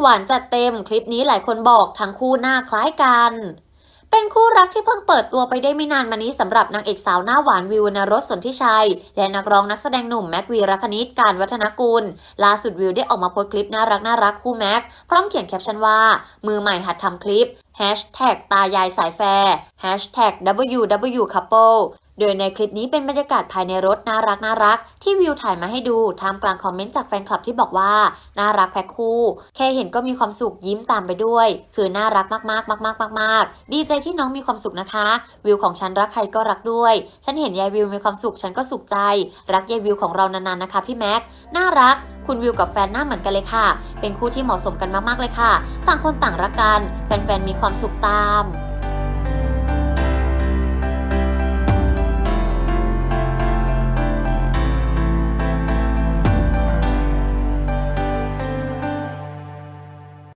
หวานจัดเต็มคลิปนี้หลายคนบอกทั้งคู่หน้าคล้ายกัน เป็นคู่รักที่เพิ่งเปิดตัวไปได้ไม่นานมานี้สำหรับนางเอกสาวหน้าหวานวิววรรณรสสนทิชัย และนักร้องนักแสดงหนุ่มแม็กวีรคณิตการวัฒนกุลล่าสุดวิวได้ออกมาโพสคลิปน่ารักน่ารักคู่แม็กพร้อมเขียนแคปชั่นว่า มือใหม่หัดทำคลิป ตายายสายแฟร์ WW Couple โดยในคลิปนี้เป็นบรรยากาศภายในรถน่ารักน่ารักที่วิวถ่ายมาให้ดูท่ามกลางคอมเมนต์จากแฟนคลับที่บอกว่า น่ารักแพ็คคู่ แค่เห็นก็มีความสุขยิ้มตามไปด้วย คือน่ารักมากๆมากๆมากๆดีใจที่น้องมีความสุขนะคะ วิวของฉันรักใครก็รักด้วย ฉันเห็นยายวิวมีความสุขฉันก็สุขใจ รักยายวิวของเรานานๆนะคะพี่แม็กน่ารักคุณวิวกับแฟนหน้าเหมือนกันเลยค่ะ เป็นคู่ที่เหมาะสมกันมากๆเลยค่ะ ต่างคนต่างรักกัน แฟนๆมีความสุขตาม